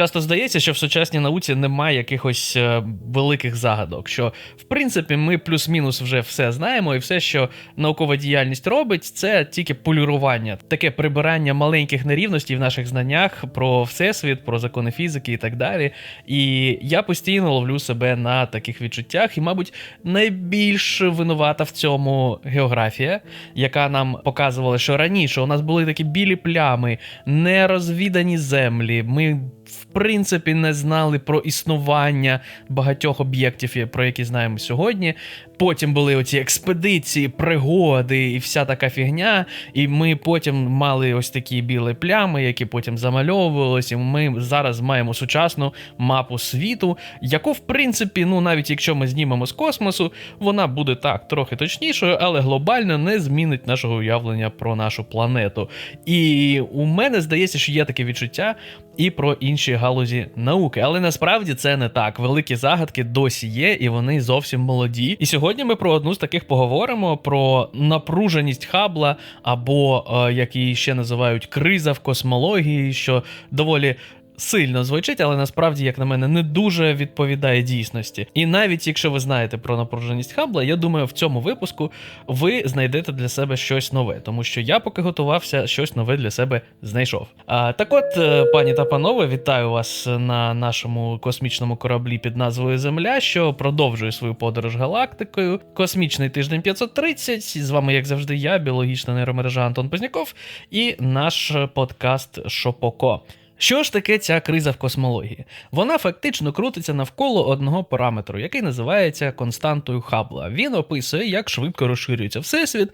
Часто здається, що в сучасній науці немає якихось е, великих загадок. Що в принципі ми плюс-мінус вже все знаємо, і все, що наукова діяльність робить, це тільки полюрування, таке прибирання маленьких нерівностей в наших знаннях про всесвіт, про закони фізики і так далі. І я постійно ловлю себе на таких відчуттях, і, мабуть, найбільш винувата в цьому географія, яка нам показувала, що раніше у нас були такі білі плями, нерозвідані землі. Ми в принципі не знали про існування багатьох об'єктів, про які знаємо сьогодні. Потім були оці експедиції, пригоди і вся така фігня. І ми потім мали ось такі білі плями, які потім замальовувалися. Ми зараз маємо сучасну мапу світу, яку, в принципі, ну навіть якщо ми знімемо з космосу, вона буде так трохи точнішою, але глобально не змінить нашого уявлення про нашу планету. І у мене здається, що є таке відчуття і про інші галузі науки. Але насправді це не так. Великі загадки досі є, і вони зовсім молоді. І сьогодні ми про одну з таких поговоримо: про напруженість хабла, або е, як її ще називають криза в космології, що доволі сильно звучить, але насправді, як на мене, не дуже відповідає дійсності. І навіть якщо ви знаєте про напруженість Хабла, я думаю, в цьому випуску ви знайдете для себе щось нове, тому що я, поки готувався, щось нове для себе знайшов. А так, от, е, пані та панове, вітаю вас на нашому космічному кораблі під назвою Земля, що продовжує свою подорож галактикою. Космічний тиждень 530. З вами, як завжди, я, біологічна нейромережа Антон Позняков, і наш подкаст Шопоко. Що ж таке ця криза в космології? Вона фактично крутиться навколо одного параметру, який називається константою Хаббла. Він описує, як швидко розширюється всесвіт.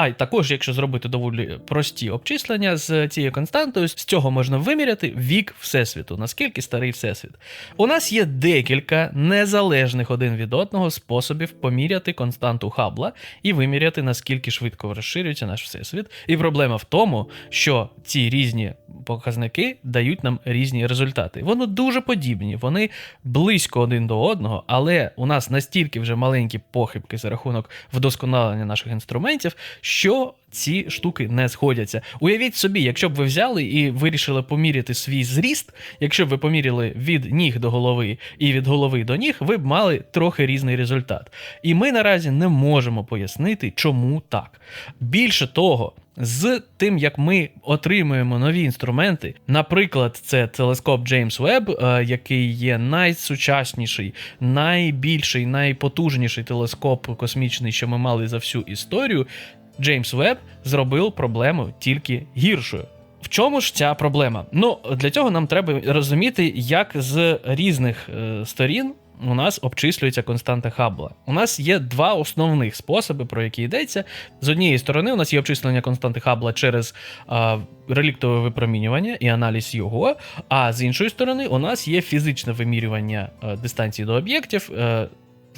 А й також, якщо зробити доволі прості обчислення з цією константою, з цього можна виміряти вік всесвіту, наскільки старий всесвіт. У нас є декілька незалежних один від одного способів поміряти константу Хаббла і виміряти, наскільки швидко розширюється наш всесвіт. І проблема в тому, що ці різні показники дають нам різні результати. Вони дуже подібні, вони близько один до одного, але у нас настільки вже маленькі похибки за рахунок вдосконалення наших інструментів, що ці штуки не сходяться. Уявіть собі, якщо б ви взяли і вирішили поміряти свій зріст, якщо б ви поміряли від ніг до голови і від голови до ніг, ви б мали трохи різний результат. І ми наразі не можемо пояснити, чому так. Більше того. З тим, як ми отримуємо нові інструменти, наприклад, це телескоп Джеймс Веб, який є найсучасніший, найбільший, найпотужніший телескоп космічний, що ми мали за всю історію. Джеймс Веб зробив проблему тільки гіршою. В чому ж ця проблема? Ну для цього нам треба розуміти, як з різних е, сторін у нас обчислюється константа Хаббла. У нас є два основних способи, про які йдеться. З однієї сторони, у нас є обчислення константи Хаббла через а, реліктове випромінювання і аналіз його. А з іншої сторони, у нас є фізичне вимірювання а, дистанції до об'єктів.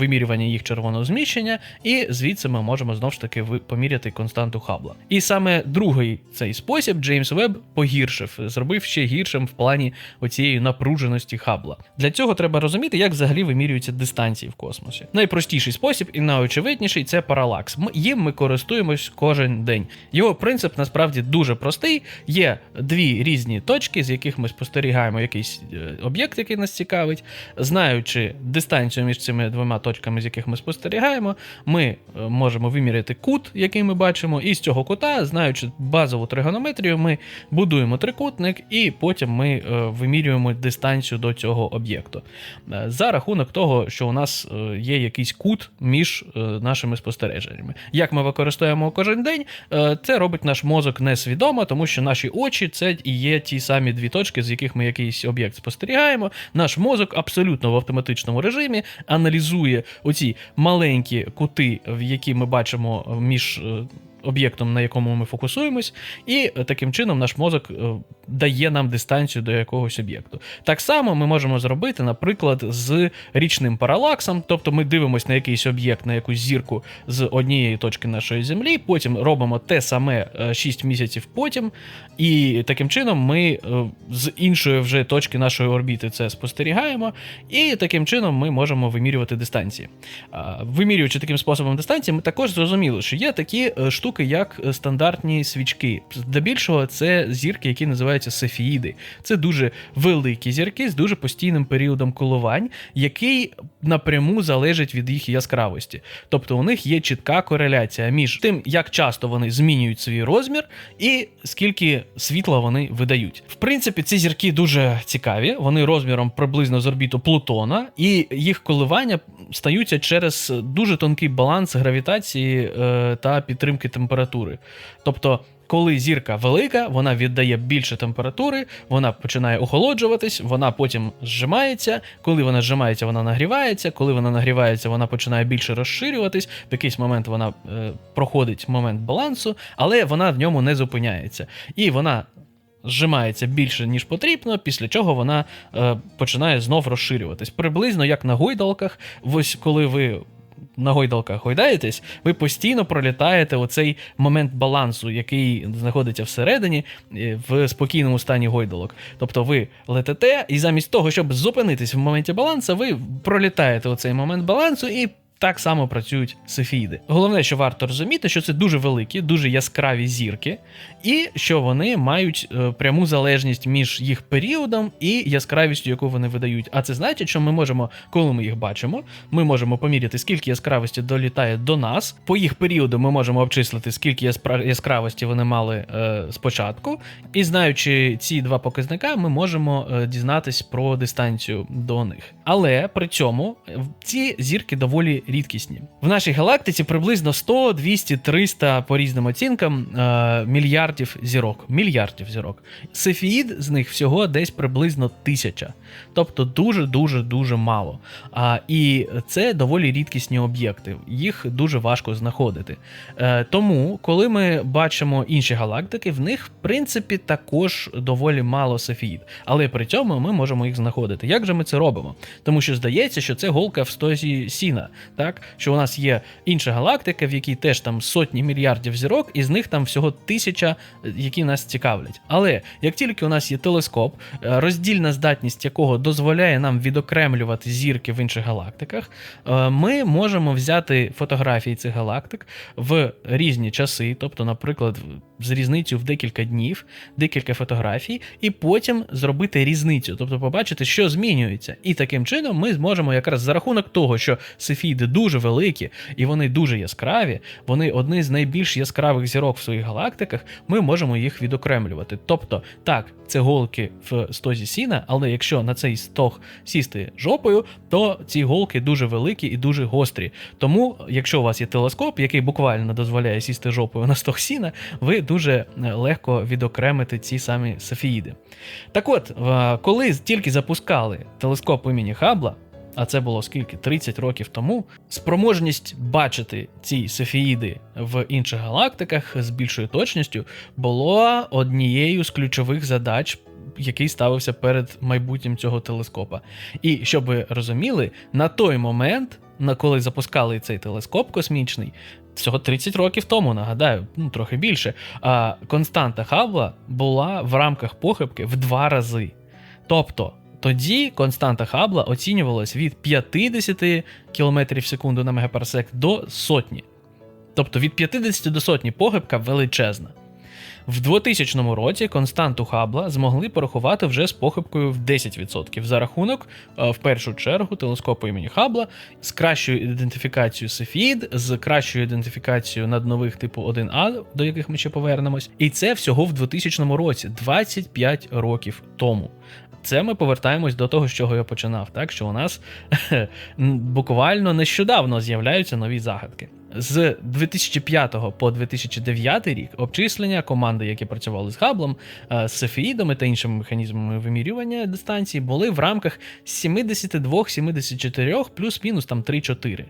Вимірювання їх червоного зміщення, і звідси ми можемо знову ж таки поміряти константу Хабла. І саме другий цей спосіб Джеймс Веб погіршив, зробив ще гіршим в плані оцієї напруженості Хабла. Для цього треба розуміти, як взагалі вимірюються дистанції в космосі. Найпростіший спосіб і найочевидніший це паралакс. Їм ми користуємось кожен день. Його принцип насправді дуже простий. Є дві різні точки, з яких ми спостерігаємо якийсь е, об'єкт, який нас цікавить, знаючи дистанцію між цими двома точками точками, з яких ми спостерігаємо, ми е, можемо виміряти кут, який ми бачимо, і з цього кута, знаючи базову тригонометрію, ми будуємо трикутник, і потім ми е, вимірюємо дистанцію до цього об'єкту. Е, за рахунок того, що у нас є якийсь кут між нашими спостереженнями. Як ми використовуємо кожен день, це робить наш мозок несвідомо, тому що наші очі це і є ті самі дві точки, з яких ми якийсь об'єкт спостерігаємо. Наш мозок абсолютно в автоматичному режимі аналізує оці маленькі кути, в які ми бачимо між е, об'єктом, на якому ми фокусуємось, і е, таким чином наш мозок е, дає нам дистанцію до якогось об'єкту. Так само ми можемо зробити, наприклад, з річним паралаксом, тобто ми дивимося на якийсь об'єкт, на якусь зірку з однієї точки нашої землі, потім робимо те саме 6 місяців потім, і таким чином ми з іншої вже точки нашої орбіти це спостерігаємо, і таким чином ми можемо вимірювати дистанції. Вимірюючи таким способом дистанції, ми також зрозуміли, що є такі штуки штуки, як е, стандартні свічки. Здебільшого, це зірки, які називаються сефіїди. Це дуже великі зірки з дуже постійним періодом коливань, який напряму залежить від їх яскравості. Тобто у них є чітка кореляція між тим, як часто вони змінюють свій розмір, і скільки світла вони видають. В принципі, ці зірки дуже цікаві. Вони розміром приблизно з орбіту Плутона, і їх коливання стаються через дуже тонкий баланс гравітації е, та підтримки температури. Тобто. Коли зірка велика, вона віддає більше температури, вона починає охолоджуватись, вона потім зжимається. Коли вона зжимається, вона нагрівається. Коли вона нагрівається, вона починає більше розширюватись. В якийсь момент вона е, проходить момент балансу, але вона в ньому не зупиняється. І вона зжимається більше, ніж потрібно, після чого вона е, починає знов розширюватись. Приблизно як на гойдалках, ось коли ви. На гойдалках гойдаєтесь, ви постійно пролітаєте оцей момент балансу, який знаходиться всередині е, в спокійному стані гойдалок. Тобто ви летите, і замість того, щоб зупинитись в моменті балансу, ви пролітаєте оцей момент балансу і так само працюють сефіїди. Головне, що варто розуміти, що це дуже великі, дуже яскраві зірки, і що вони мають е, пряму залежність між їх періодом і яскравістю, яку вони видають. А це значить, що ми можемо, коли ми їх бачимо, ми можемо поміряти, скільки яскравості долітає до нас. По їх періоду ми можемо обчислити, скільки яскравості вони мали е, спочатку. І знаючи ці два показника, ми можемо е, дізнатись про дистанцію до них. Але при цьому ці зірки доволі рідкісні. В нашій галактиці приблизно 100, 200, 300 по різним оцінкам е, мільярдів зірок. Мільярдів зірок. Сефіїд з них всього десь приблизно тисяча. Тобто дуже дуже дуже мало. А, І це доволі рідкісні об'єкти. Їх дуже важко знаходити. Е, Тому, коли ми бачимо інші галактики, в них в принципі також доволі мало сефіїд. Але при цьому ми можемо їх знаходити. Як же ми це робимо? Тому що здається, що це голка в стозі сіна так що у нас є інша галактика, в якій теж там сотні мільярдів зірок, і з них там всього тисяча, які нас цікавлять. Але як тільки у нас є телескоп, е, роздільна здатність якого дозволяє нам відокремлювати зірки в інших галактиках, е, ми можемо взяти фотографії цих галактик в різні часи, тобто, наприклад, з різницю в декілька днів, декілька фотографій, і потім зробити різницю, тобто побачити, що змінюється. І таким чином ми зможемо якраз за рахунок того, що сефіди дуже великі і вони дуже яскраві, вони одні з найбільш яскравих зірок в своїх галактиках, ми можемо їх відокремлювати. Тобто, так, це голки в стозі сіна, але якщо на цей стог сісти жопою, то ці голки дуже великі і дуже гострі. Тому, якщо у вас є телескоп, який буквально дозволяє сісти жопою на стог сіна, ви дуже е, легко відокремите ці самі сефіїди. Так от, коли тільки запускали телескоп імені Хабла, а це було скільки 30 років тому. Спроможність бачити ці сефіїди в інших галактиках з більшою точністю було однією з ключових задач. Який ставився перед майбутнім цього телескопа. І щоб ви розуміли, на той момент, на коли запускали цей телескоп космічний, всього 30 років тому, нагадаю, ну трохи більше, а константа Хаббла була в рамках похибки в два рази. Тобто тоді константа Хаббла оцінювалась від 50 км в секунду на мегапарсек до сотні. Тобто від 50 до сотні похибка величезна. В 2000 році константу Хаббла змогли порахувати вже з похибкою в 10% за рахунок, е, в першу чергу, телескопу імені Хаббла з кращою ідентифікацією Сефід, з кращою ідентифікацією наднових типу 1А, до яких ми ще повернемось. І це всього в 2000 році, 25 років тому. Це ми повертаємось до того, з чого я починав, так що у нас буквально нещодавно з'являються нові загадки. З 2005 по 2009 рік обчислення команди, які працювали з Хаблом, е, з Сефеїдами та іншими механізмами вимірювання дистанції, були в рамках 72-74 плюс-мінус там 3-4.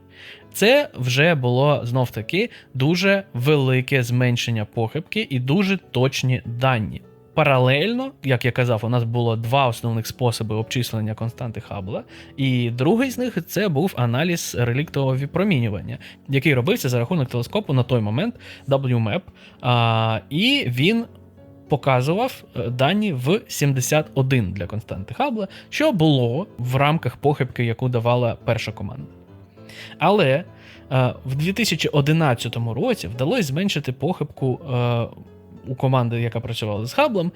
Це вже було знов таки дуже велике зменшення похибки і дуже точні дані. Паралельно, як я казав, у нас було два основних способи обчислення константи Хаббла, і другий з них це був аналіз реліктового випромінювання, який робився за рахунок телескопу на той момент WMAP, а, і він показував е, дані в 71 для константи Хаббла, що було в рамках похибки, яку давала перша команда. Але е, в 2011 році вдалося зменшити похибку е, у команди, яка працювала з Хаблом,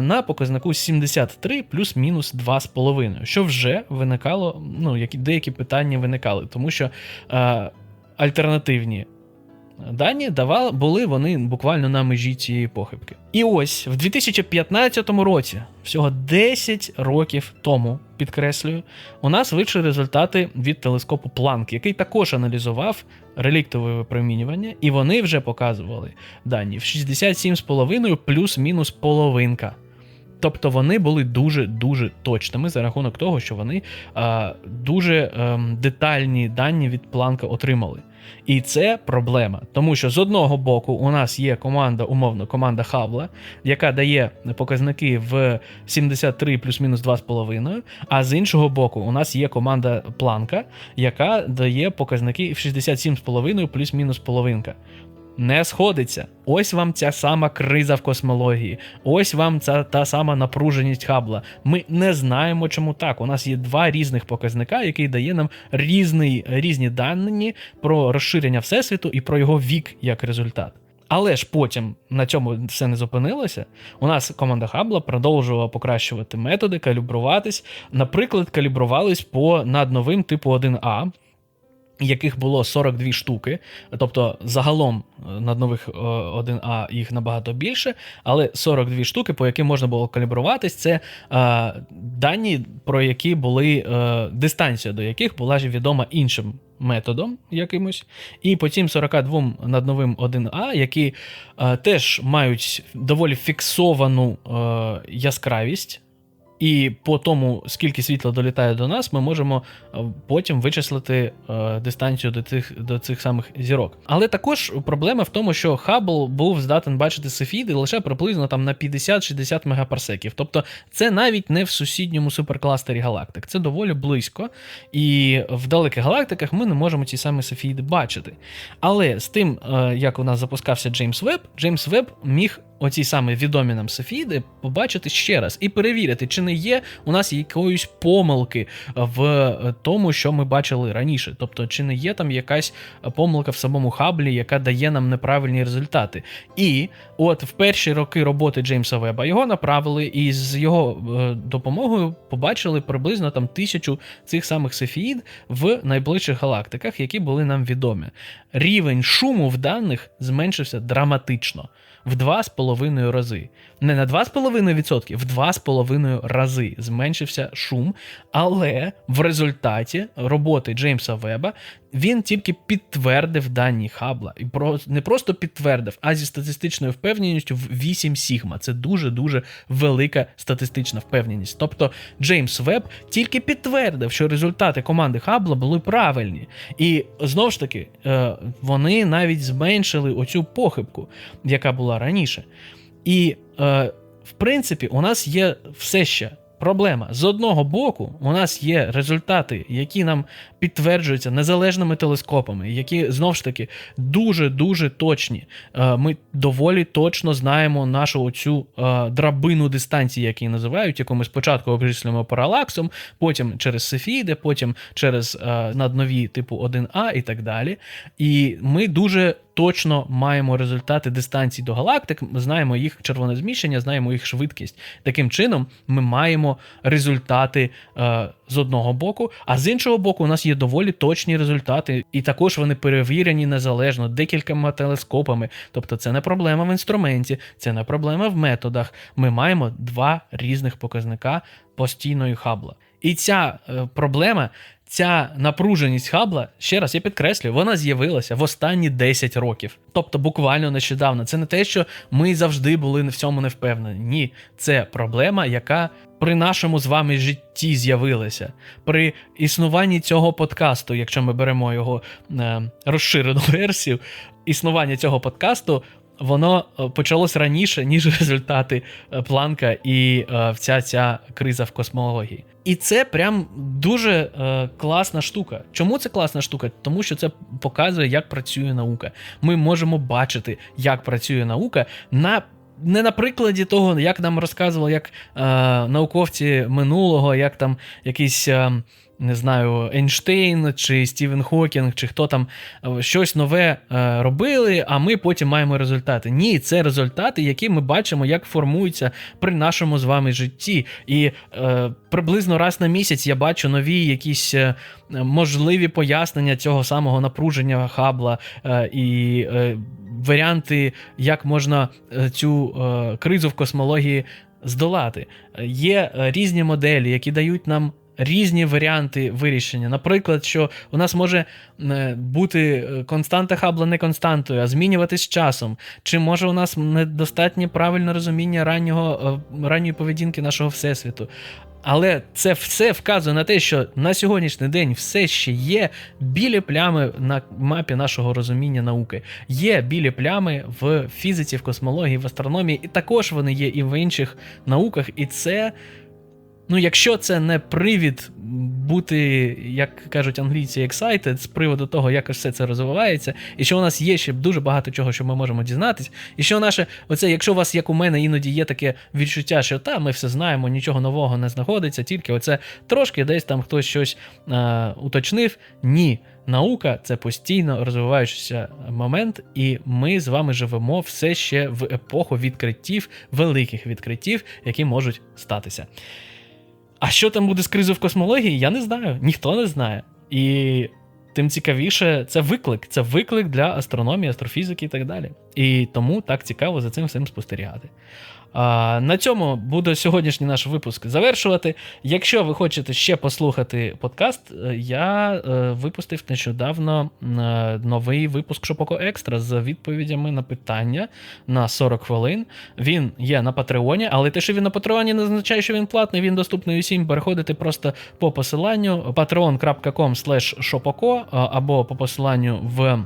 на показнику 73 плюс-мінус 2,5, що вже виникало, ну, які, деякі питання виникали, тому що альтернативні дані давали, були вони буквально на межі цієї похибки. І ось в 2015 році, всього 10 років тому, підкреслюю, у нас вийшли результати від телескопу Планк, який також аналізував реліктове випромінювання, і вони вже показували дані в 67,5 плюс-мінус половинка. Тобто вони були дуже-дуже точними за рахунок того, що вони а, дуже ем, детальні дані від планка отримали. І це проблема, тому що з одного боку у нас є команда, умовно, команда Хабла, яка дає показники в 73 плюс-мінус 2,5, а з іншого боку, у нас є команда Планка, яка дає показники в 67,5 плюс-мінус половинка. Не сходиться. Ось вам ця сама криза в космології. Ось вам ця та сама напруженість Хабла. Ми не знаємо, чому так. У нас є два різних показника, який дає нам різний, різні дані про розширення всесвіту і про його вік як результат. Але ж потім на цьому все не зупинилося. У нас команда Хабла продовжувала покращувати методи, калібруватись. Наприклад, калібрувались по надновим типу 1А яких було 42 штуки, тобто загалом е, над нових 1А їх набагато більше, але 42 штуки, по яким можна було калібруватись, це е, дані, про які були е, дистанція до яких була ж відома іншим методом якимось. І по цим 42 над новим 1А, які е, теж мають доволі фіксовану е, яскравість. І по тому, скільки світла долітає до нас, ми можемо е, потім вичислити е, дистанцію до цих до цих самих зірок. Але також проблема в тому, що Хаббл був здатен бачити сефіди лише приблизно там на 50-60 мегапарсеків. Тобто це навіть не в сусідньому суперкластері галактик. Це доволі близько. І в далеких галактиках ми не можемо ці самі сефіди бачити. Але з тим, е, як у нас запускався Джеймс Веб, Джеймс Веб міг оці саме відомі нам Сефіди побачити ще раз і перевірити, чи не є у нас якоїсь помилки в тому, що ми бачили раніше. Тобто, чи не є там якась помилка в самому хаблі, яка дає нам неправильні результати. І от в перші роки роботи Джеймса Веба його направили, і з його е, допомогою побачили приблизно там тисячу цих самих Сефіїд в найближчих галактиках, які були нам відомі. Рівень шуму в даних зменшився драматично в 2,5 рази. Не на 2,5%, в 2,5 рази зменшився шум, але в результаті роботи Джеймса Веба він тільки підтвердив дані Хабла. І про не просто підтвердив, а зі статистичною впевненістю в 8 Сігма. Це дуже-дуже велика статистична впевненість. Тобто Джеймс Веб тільки підтвердив, що результати команди Хабла були правильні. І знову ж таки, е, вони навіть зменшили оцю похибку, яка була раніше. І, е, в принципі, у нас є все ще. Проблема з одного боку, у нас є результати, які нам підтверджуються незалежними телескопами, які знову ж таки дуже дуже точні. Е, ми доволі точно знаємо нашу оцю е, драбину дистанції, як її називають, яку ми спочатку обчислюємо паралаксом, потім через Сефіди, потім через е, наднові типу 1А і так далі. І ми дуже точно маємо результати дистанцій до галактик, ми знаємо їх червоне зміщення, знаємо їх швидкість. Таким чином, ми маємо результати е, з одного боку, а з іншого боку, у нас є доволі точні результати, і також вони перевірені незалежно декількома телескопами. Тобто, це не проблема в інструменті, це не проблема в методах. Ми маємо два різних показника постійної хабла. І ця е, проблема ця напруженість хабла, ще раз я підкреслюю, вона з'явилася в останні 10 років. Тобто буквально нещодавно. Це не те, що ми завжди були в цьому не впевнені. Ні, це проблема, яка при нашому з вами житті з'явилася. При існуванні цього подкасту, якщо ми беремо його е, розширену версію, існування цього подкасту воно е, почалось раніше, ніж результати е, планка і е, вся ця криза в космології. І це прям дуже класна штука. Чому це класна штука? Тому що це показує, як працює наука. Ми можемо бачити, як працює наука на не на прикладі того, як нам розказували, як е, науковці минулого, як там якийсь. Е, не знаю, Ейнштейн чи Стівен Хокінг, чи хто там е, щось нове е, робили, а ми потім маємо результати. Ні, це результати, які ми бачимо, як формуються при нашому з вами житті. І е, приблизно раз на місяць я бачу нові якісь е, можливі пояснення цього самого напруження хабла е, і е, варіанти, як можна е, цю е, кризу в космології здолати. Є е, різні моделі, які дають нам. Різні варіанти вирішення. Наприклад, що у нас може бути константа Хаббла не константою, а змінюватись часом. Чи може у нас недостатнє правильне розуміння раннього, ранньої поведінки нашого всесвіту? Але це все вказує на те, що на сьогоднішній день все ще є білі плями на мапі нашого розуміння науки. Є білі плями в фізиці, в космології, в астрономії, і також вони є і в інших науках. І це, ну, якщо це не привід бути, як кажуть англійці, excited з приводу того, як все це розвивається, і що у нас є ще дуже багато чого, що ми можемо дізнатись, і що наше, оце, якщо у вас, як у мене, іноді є таке відчуття, що та, ми все знаємо, нічого нового не знаходиться, тільки оце трошки десь там хтось щось е, уточнив. Ні. Наука це постійно розвиваючийся момент, і ми з вами живемо все ще в епоху відкриттів, великих відкриттів, які можуть статися. А що там буде з кризою в космології, я не знаю. Ніхто не знає. І тим цікавіше, це виклик. Це виклик для астрономії, астрофізики і так далі. І тому так цікаво за цим всім спостерігати. А, на цьому буду сьогоднішній наш випуск завершувати. Якщо ви хочете ще послухати подкаст, е, я е, випустив нещодавно е, новий випуск Шопоко Екстра з відповідями на питання на 40 хвилин. Він є на Патреоні, але те, що він на Патреоні, не означає, що він платний, він доступний усім. Переходите просто по посиланню patreon.com shopoko або по посиланню в е,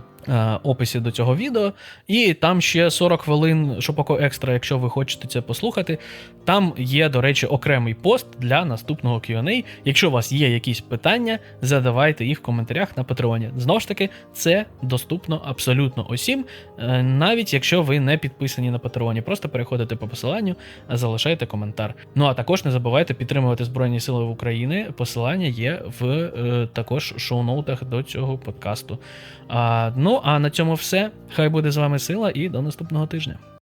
описі до цього відео. І там ще 40 хвилин Шопоко Екстра, якщо ви хочете це послухати. Там є, до речі, окремий пост для наступного QA. Якщо у вас є якісь питання, задавайте їх в коментарях на Патреоні. Знову ж таки, це доступно абсолютно усім, е, навіть якщо ви не підписані на Патреоні. Просто переходите по посиланню, залишайте коментар. Ну а також не забувайте підтримувати Збройні Сили України. Посилання є в е, також шоу-ноутах до цього подкасту. А, ну а на цьому все. Хай буде з вами сила і до наступного тижня.